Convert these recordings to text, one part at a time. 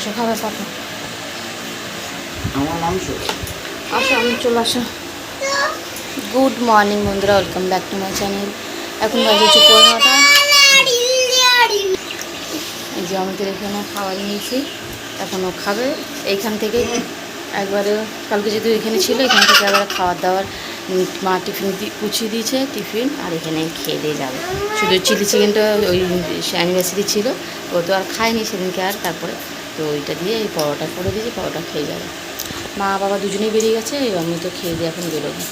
মাংস খাবে পাপা আমার মাংস? আসো আমি চলে আসো। গুড মর্নিং বন্ধুরা welcome back to my channel এখন বাজে হচ্ছে পনেরোটা। এই যে আমাদের এখানে খাবার নিয়েছি এখন ও খাবে। এইখান থেকে একবারে কালকে যেহেতু এখানে ছিল এখান থেকে আবার খাবার দাবার মা টিফিন দি- গুছিয়ে দিয়েছে টিফিন আর এখানে খেয়ে দিয়ে যাবে। শুধু চিলি চিকেনটা ওই অ্যানিভার্সারি ছিল ও তো আর খায়নি সেদিনকে আর তারপরে। তো ওইটা দিয়ে এই পরোটা করে দিয়েছি পরোটা খেয়ে যাবে। মা বাবা দুজনেই বেরিয়ে গেছে আমি তো খেয়ে দিয়ে এখন বেরোবো।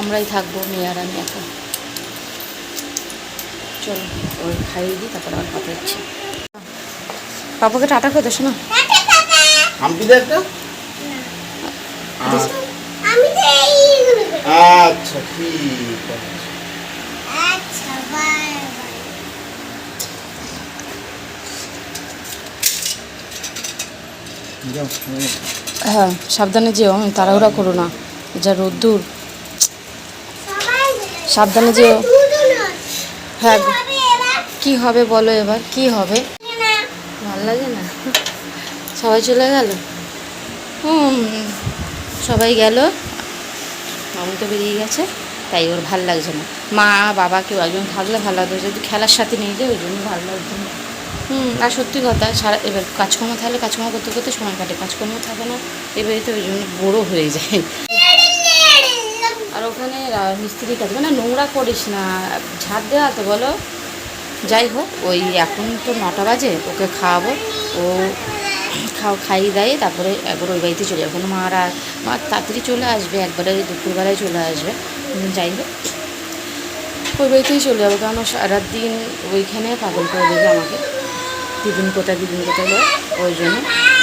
আমরাই থাকব মেয়ে আর আমি এখন চলো ওই খাইয়ে দিই তারপর আবার কথা হচ্ছে। পাপাকে টাটা করে শোনো। হাম্পি দে একটা। আমি তো এইগুলো করি। আচ্ছা ঠিক আছে আচ্ছা বাই বাই যাও, হয়ে, সাবধানে যেও, আমি তাড়াহুড়া করো না। যা রোদ্দুর সাবধানে যেও। হ্যাঁ কি হবে বলো এবার? কি হবে? ভালো লাগে না? সবাই চলে গেল? হুম, সবাই গেল? মামু তো বেরিয়ে গেছে, তাই ওর ভালো লাগছে না। মা, বাবা কেউ একজন থাকলে ভালো লাগতো, যদি খেলার সাথে নিয়ে যায় ওই জন্য ভালো লাগছে না। আর সত্যি কথা, সারা, এবার কাজকর্ম থাকলে কাজকর্ম করতে করতে সময় কাটে, কাজকর্ম থাকে না, এবারে তো ওই জন্য বড়ো হয়ে যায়। আর ওখানে রা- মিস্ত্রি কাজ মানে নোংরা করিস না ঝাড় দেওয়া তো বলো। যাই হোক, ওই এখন তো নটা বাজে, ওকে খাওয়াবো, ও খাও, খাইয়ে দেয় তারপরে একবার ওই বাড়িতে চলে যাব। আর মা তাড়াতাড়ি চলে আসবে, একবারে দুপুরবেলায় চলে আসবে। যাই হোক, ওই বাড়িতেই চলে যাব কারণ সারাদিন ওইখানে পাগল করে দেবে আমাকে। দিদিন কোথায় দিদিন কোথায় বলে ওই জন্য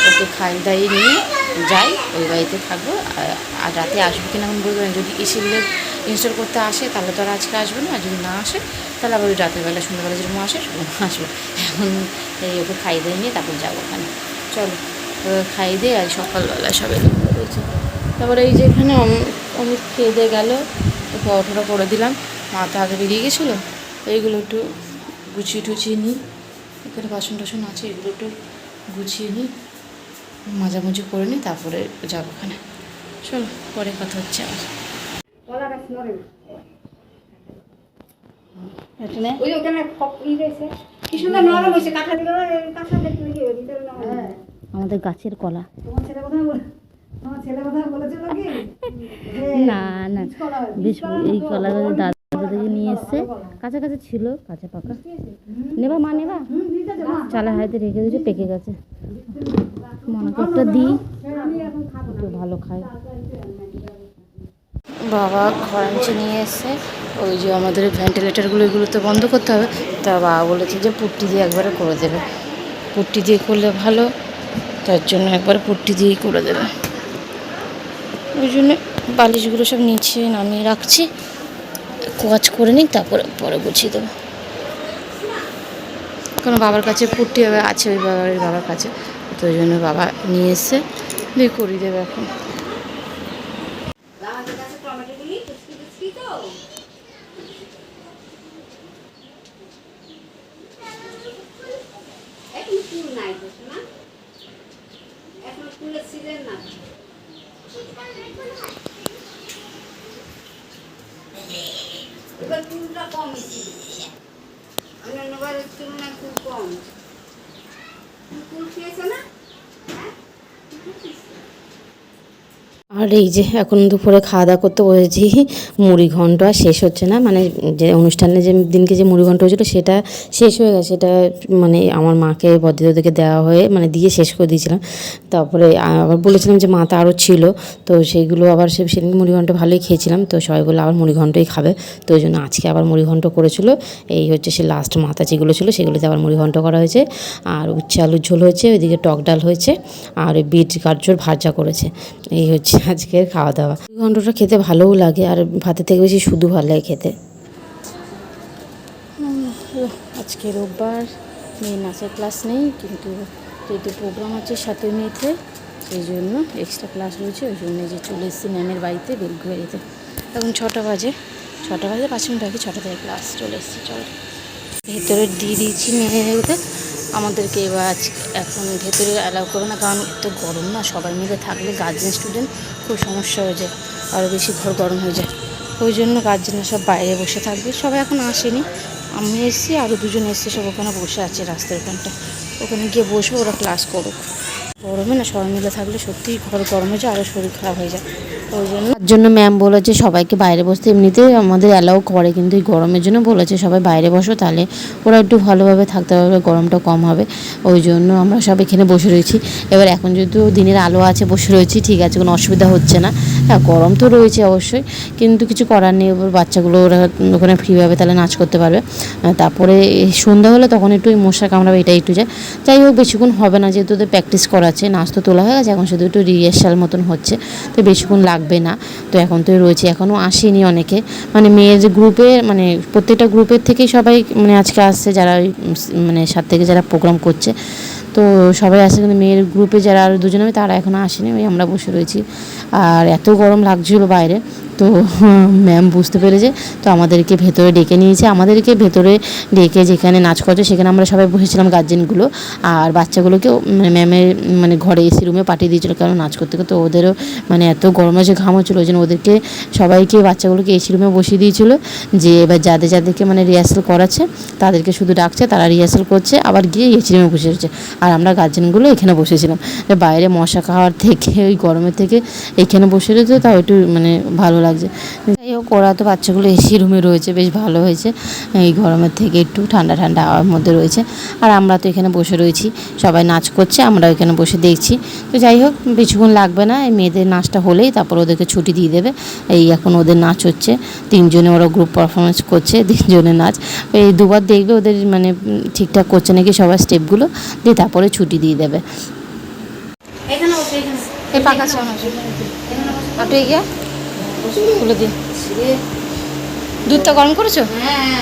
ওকে খাই দাইয়ে নিয়ে যাই, ওই বাড়িতে থাকব। আর- রাতে আসবে কিনা আমি বলব না। যদি এসিগুলো ইনস্টল করতে আসে, তাহলে তো আর আজকে আসবে না। আর যদি না আসে, তাহলে আবার ওই রাতের বেলা, সন্ধ্যাবেলা যেরকম আসে, সেরকম আসবে। এখন এই ওকে খাই দিয়ে নিয়ে তারপর যাব ওখানে। চলো খাই দিয়ে আর সকালবেলা সবাই রয়েছে তারপরে এই যে এখানে অম- অমিত খেয়ে দিয়ে গেলো অটোটা করে দিলাম। মা তো আগে বেরিয়ে গেছিল, এইগুলো একটু গুছিয়ে টুছিয়ে নিই। এখানে বাসন টাসন আছে এগুলো একটু গুছিয়ে নিই মাজামুজি করে নিই তারপরে যাব ওখানে। চলো পরে কথা হচ্ছে আমার নরম আমাদের গাছের কলা। না না। বেশ এই কলাগুলো দাদা থেকে নিয়ে এসছে। কাঁচা ছিল, কাঁচা পাকা। নেবা মা, নেবা? চালা হাতে রেখে দিয়েছে, পেকে গেছে। মনকে একটা দিই। ভালো খায়। বাবা খরাঞ্চি নিয়ে এসছে। ওই যে আমাদের ভেন্টিলেটারগুলো এগুলো তো বন্ধ করতে হবে। তা বাবা বলেছে যে পুট্টি দিয়ে একবারে করে দেবে। পুট্টি দিয়ে করলে ভালো, তার জন্য একবারে পুট্টি দিয়েই করে দেবে। ওই জন্য বালিশগুলো সব নিচে নামিয়ে রাখছি। কোয়াচ করে নিই তারপরে পরে গুছিয়ে দেবো। কারণ বাবার কাছে পুট্টি হবে আছে ওই বাবার বাবার কাছে। তো ওই জন্য বাবা নিয়ে এসে দিয়ে করিয়ে দেবে এখন। আমাদের এবার ফুলটা কম ছিল তুলনায় খুব কম চুল খেয়েছো না হ্যাঁ? আর এই যে এখন দুপুরে খাওয়া দাওয়া করতে বসেছি, মুড়ি ঘন্ট আর শেষ হচ্ছে না মানে যে অনুষ্ঠানে যে দিনকে যে মুড়ি ঘন্ট হয়েছিল সেটা শেষ হয়ে গেছে, সেটা মানে আমার মাকে বদ্রিদাদেরকে দেওয়া হয়ে মানে দিয়ে শেষ করে দিয়েছিলাম। তারপরে আবার বলেছিলাম যে মা তো আরও ছিল, তো সেইগুলো আবার সে সেদিন মুড়ি ঘন্ট ভালোই খেয়েছিলাম, তো সবাই বলে আবার মুড়ি ঘন্টই খাবে, তো ওই জন্য আজকে আবার মুড়ি ঘন্ট করেছিল, এই হচ্ছে সে লাস্ট মাথা যেগুলো ছিল সেগুলোতে আবার মুড়ি ঘন্ট করা হয়েছে, আর উচ্ছে আলুর ঝোল হয়েছে, ওইদিকে টক ডাল হয়েছে, আর বিট গাজর ভাজা করেছে। এই হচ্ছে আজকের খাওয়া দাওয়া ঘন্টটা খেতে ভালোও লাগে আর ভাতের থেকে বেশি শুধু ভালো লাগে খেতে। আজকে রোববার মেয়ে নাচের ক্লাস নেই, কিন্তু যেহেতু প্রোগ্রাম আছে সাতই মেতে, সেই জন্য এক্সট্রা ক্লাস রয়েছে, ওই জন্য যে চলে এসেছি ম্যামের বাড়িতে বেলগুয়ারিতে এখন ছটা বাজে ছটা বাজে, পাঁচ মিনিট আগে ছটা থেকে ক্লাস চলে এসেছি, চল। ভেতরে দিয়ে দিয়েছি মেয়েতে আমাদেরকে এবার আজকে এখন ভেতরে অ্যালাউ করবে না, কারণ এত গরম না, সবাই মিলে থাকলে গার্জেন স্টুডেন্ট খুব সমস্যা হয়ে যায় আরও বেশি ঘর গরম হয়ে যায়। ওই জন্য গার্জেনরা সব বাইরে বসে থাকবে, সবাই এখন আসেনি। আমি এসেছি আরও দুজন এসছে, সব ওখানে বসে আছে রাস্তার ওখানটা ওখানে গিয়ে বসবো, ওরা ক্লাস করুক। গরমে না সবাই মিলে থাকলে সত্যিই ঘর গরম যায় আরও শরীর খারাপ হয়ে যায়। ওই জন্য তার জন্য ম্যাম বলেছে সবাইকে বাইরে বসতে এমনিতে আমাদের অ্যালাউ করে, কিন্তু এই গরমের জন্য বলেছে সবাই বাইরে বসো, তাহলে ওরা একটু ভালোভাবে থাকতে পারবে, গরমটা কম হবে। ওই জন্য আমরা সব এখানে বসে রয়েছি। এবার এখন যেহেতু দিনের আলো আছে, বসে রয়েছি, ঠিক আছে, কোনো অসুবিধা হচ্ছে না। হ্যাঁ গরম তো রয়েছে অবশ্যই, কিন্তু কিছু করার নেই, ওর বাচ্চাগুলো ওরা ওখানে ফ্রিভাবে তাহলে নাচ করতে পারবে। তারপরে সন্ধ্যা হলে তখন একটু ওই মশা কামড়াবে, এটাই একটু যায়। যাই হোক, বেশিক্ষণ হবে না, যেহেতু ওদের প্র্যাকটিস করাচ্ছে নাচ তো তোলা হয়ে গেছে, এখন শুধু একটু রিহার্সাল মতন হচ্ছে, তো বেশিক্ষণ লাগবে না। তো এখন তো রয়েছে এখনও আসেনি অনেকে। মানে মেয়ের গ্রুপে মানে প্রত্যেকটা গ্রুপের থেকেই সবাই মানে আজকে আসছে যারা মানে সাত থেকে যারা প্রোগ্রাম করছে, তো সবাই আসে কিন্তু মেয়ের গ্রুপে যারা আর দুজন হবে তারা এখনও আসেনি, ওই আমরা বসে রয়েছি। আর এত গরম লাগছিল বাইরে। তো ম্যাম বুঝতে পেরেছে। তো আমাদেরকে ভেতরে ডেকে নিয়েছে। আমাদেরকে ভেতরে ডেকে যেখানে নাচ করছে সেখানে আমরা সবাই বসেছিলাম গার্জেনগুলো আর বাচ্চাগুলোকেও মানে ম্যামের মানে ঘরে এসি রুমে পাঠিয়ে দিয়েছিলো কারণ নাচ করতে করতে ওদেরও মানে এত গরম আছে ঘাম হচ্ছিল, ওই জন্য ওদেরকে সবাইকে, বাচ্চাগুলোকে এসি রুমে বসিয়ে দিয়েছিলো যে এবার যাদের যাদেরকে মানে রিহার্সাল করাচ্ছে, তাদেরকে শুধু ডাকছে, তারা রিহার্সাল করছে, আবার গিয়ে এসি রুমে বসে রয়েছে। আর আমরা গার্জেনগুলো এখানে বসেছিলাম। বাইরে মশা খাওয়ার থেকে, ওই গরমের থেকে এখানে বসে রয়েছে, তাও একটু মানে ভালো লাগছে। যাই হোক ওরা তো বাচ্চাগুলো এসি রুমে রয়েছে বেশ ভালো হয়েছে। এই গরমের থেকে একটু ঠান্ডা ঠান্ডা হাওয়ার মধ্যে রয়েছে। আর আমরা তো এখানে বসে রয়েছি সবাই নাচ করছে আমরা এখানে বসে দেখছি। তো যাই হোক বেশিক্ষণ লাগবে না এই মেয়েদের নাচটা হলেই তারপর ওদেরকে ছুটি দিয়ে দেবে। এই এখন ওদের নাচ হচ্ছে তিনজনে ওরা গ্রুপ পারফরমেন্স করছে তিনজনের নাচ। এই দুবার দেখবে ওদের মানে ঠিকঠাক করছে নাকি সবার স্টেপগুলো দিয়ে তারপরে ছুটি দিয়ে দেবে। এখানে এই পাকা চামচ একটু এগিয়ে খুলে দিন। দুধটা গরম করেছ? হ্যাঁ।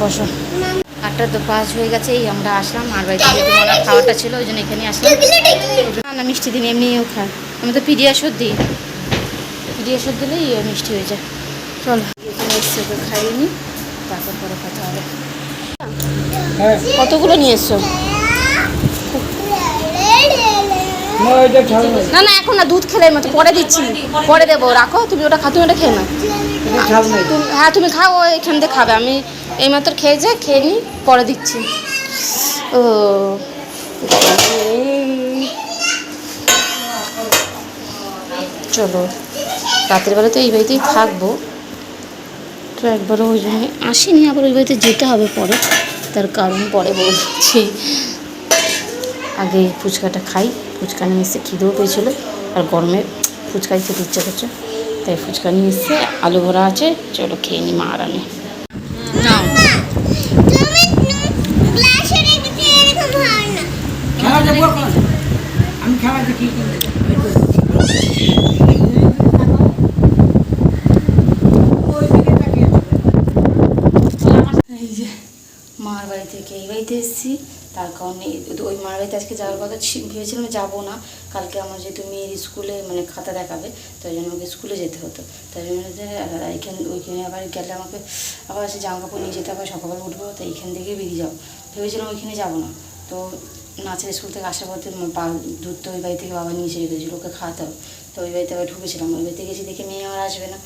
বসো। আটটা তো পাঁচ হয়ে গেছে এই আমরা আসলাম। আর বাড়িতে যেহেতু মনে খাওয়াটা ছিল ওই জন্য এখানে আসলাম। না না মিষ্টি দিন এমনিও খায়। আমি তো পিডিয়াশোর দিই। পিডিয়াশোর দিলেই ও মিষ্টি হয়ে যায়। চলো। এখানে এসছে খাইয়ে নি তারপর পরে কথা হবে। হ্যাঁ। কতগুলো নিয়ে এসছো? না না, এখন না, দুধ খেলে মতো, পরে দিচ্ছি। পরে দেবো, রাখো, তুমি ওটা খা তুমি ওটা খেয়ে না হ্যাঁ তুমি খাও এখান থেকে খাবে। আমি এইমাত্র খেয়েছে খেয়ে নিই পরে দিচ্ছি। ও, চলো, রাতের বেলা তো এই বাড়িতেই থাকব। তো একবারও ওই জন্য আসিনি, আবার ওই বাড়িতে যেতে হবে পরে। তার কারণ পরে বলছি। আগে ফুচকাটা খাই। ফুচকা নিয়ে এসে খিদেও পেয়েছিলো আর গরমে ফুচকা খেতে ইচ্ছা করছে। তাই ফুচকা নিয়ে এসে আলু ভরা আছে চলো খেয়ে নি মা আর আমি। দেখি এই যে মার বাড়ি থেকে এই বাড়িতে এসেছি। তার কারণে ওই মার বাড়িতে আজকে যাওয়ার কথা ভেবেছিলাম যাব না। কালকে আমার যেহেতু মেয়ের স্কুলে মানে খাতা দেখাবে তাই জন্য আমাকে স্কুলে যেতে হতো। তাই জন্য আহ, ওইখানে আবার গেলে আমাকে আবার সে জামা কাপড় নিয়ে যেতে হবে সকালবেলা উঠবো তাই এইখান থেকে বেরিয়ে যাব। ভেবেছিলাম ওইখানে যাব না। তো নাচের স্কুল থেকে আসার পথে বা দুধ তো ওই বাড়ি থেকে বাবা নিয়ে এসে রেখেছিল ওকে খাওয়াতে হবে। তো ওই বাড়িতে আবার ঢুকেছিলাম ওই বাড়িতে গেছি দেখে মেয়ে আমার আসবে না।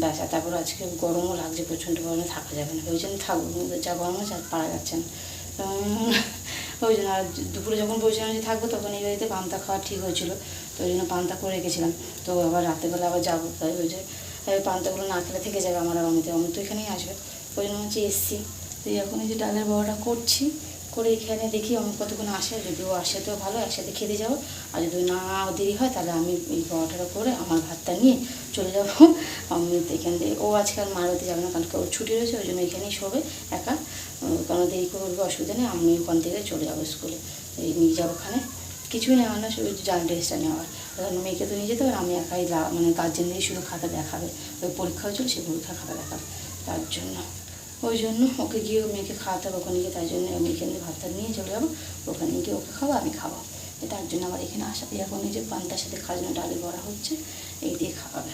ব্যাস তারপর আজকে গরমও লাগছে প্রচণ্ড গরমে থাকা যাবে না। জন্য থাকব যা গরম হচ্ছে আর পারা যাচ্ছে না। ওই জন্য আর দুপুরে যখন বলছিলাম যে থাকব তখন এই বাড়িতে পান্তা খাওয়া ঠিক হয়েছিল। তো ওই জন্য পান্তা করে রেখেছিলাম। তো আবার রাতেরবেলা আবার যাব। তাই ওই যে পান্তাগুলো না খেলে থেকে যাবে আমার আর অমিতে। অমিত এখানেই আসবে। ওই জন্য হচ্ছে এসছি। তো এখন এই যে ডালের বড়াটা করছি। করে এখানে দেখি অমিত কতক্ষণ আসে যদি ও আসে তো ভালো, একসাথে খেতে যাব। আর যদি না দেরি হয়, তাহলে আমি এই বড়াটা করে আমার ভাতটা নিয়ে চলে যাব। অমিত এখান থেকে, ও আজকে আর মারতে যাবে না, কালকে ওর ছুটি রয়েছে, ওই জন্য এখানেই শোবে একা। কারণ দেরি করে উঠবে অসুবিধা নেই, আমি ওখান থেকে চলে যাব স্কুলে এই নিয়ে যাব ওখানে। কিছুই নেওয়া না, শুধু জাল ড্রেসটা নেওয়ার। কারণ মেয়েকে তো নিয়ে যেতে হবে, আমি একাই মানে গার্জেন দিয়ে শুধু খাতা দেখাবে। ওই পরীক্ষা হয়েছিল সেই পরীক্ষা খাতা দেখাবে, তার জন্য। ওই জন্য ওকে গিয়ে মেয়েকে খাওয়াতে হবে, ওখানে গিয়ে তাই জন্য আমি এখানে ভাতটা নিয়ে চলে যাব, ওখানে গিয়ে ওকে খাব আমি খাব। তার জন্য আবার এখানে আসা এখন এই যে পান্তার সাথে খাজনা ডালে বড়া হচ্ছে, এই দিয়ে খাওয়াবে।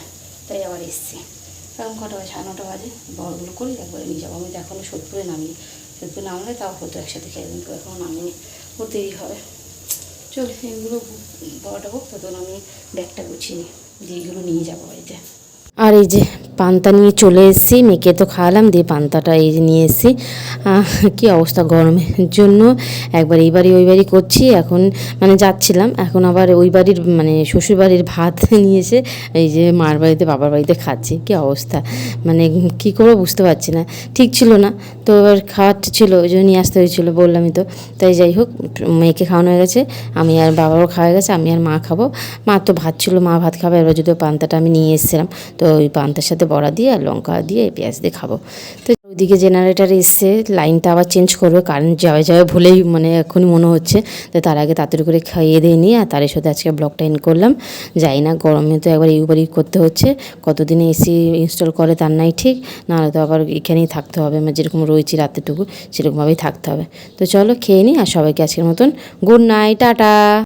তাই আবার এসছি। কারণ কটা বাজে? সাড়ে নটা বাজে। বড়গুলো করি, একবারে নিয়ে যাব। আমি তো এখনও সোদপুরে নামিনি। সোদপুরে নামলে তাও হতো একসাথে খেয়ে কিন্তু এখনও নামিনি। ওর দেরি হবে। চল এগুলো বড়টা হোক তখন আমি ব্যাগটা গুছিয়ে নিই। দিয়ে এগুলো নিয়ে যাব বাড়িতে। আর এই যে পান্তা নিয়ে চলে এসেছি, মেয়েকে তো খাওয়ালাম, দিয়ে পান্তাটা এই যে নিয়ে এসেছি। কি অবস্থা গরমের জন্য? একবার এই বাড়ি, ওই বাড়ি করছি, এখন মানে যাচ্ছিলাম, এখন আবার ওই বাড়ির মানে শ্বশুর বাড়ির ভাত নিয়ে এসে এই যে মার বাড়িতে, বাবার বাড়িতে খাচ্ছি, কি অবস্থা? মানে কি করব বুঝতে পারছি না, ঠিক ছিল না। তো এবার খাওয়ার ছিল, ওই জন্য নিয়ে আসতে হয়েছিল বললামই তো। তাই যাই হোক, মেয়েকে খাওয়ানো হয়ে গেছে, আমি আর বাবারও খাওয়া গেছে, আমি আর মা খাব। মা তো ভাত ছিল, মা ভাত খাবে, এবার যদিও পান্তাটা আমি নিয়ে এসেছিলাম, তো ওই পান্তার সাথে বড়া দিয়ে আর লঙ্কা দিয়ে পেঁয়াজ দিয়ে খাব। তো ওইদিকে জেনারেটার এসছে লাইনটা আবার চেঞ্জ করবে কারেন্ট যাবে যাবে ভুলেই মানে এখনই মনে হচ্ছে। তো তার আগে তাড়াতাড়ি করে খাইয়ে দিয়ে নিয়ে আর তার সাথে আজকে ব্লগটা ইন করলাম। যাই না, গরমে তো একবার ইউবারই করতে হচ্ছে। কতদিনে এসি ইনস্টল করে তার নাই ঠিক, নাহলে তো আবার এখানেই থাকতে হবে মানে যেরকম রয়েছি রাতেরটুকু সেরকমভাবেই থাকতে হবে। তো চলো খেয়ে নিই আর সবাইকে আজকের মতন গুড নাইট টাটা!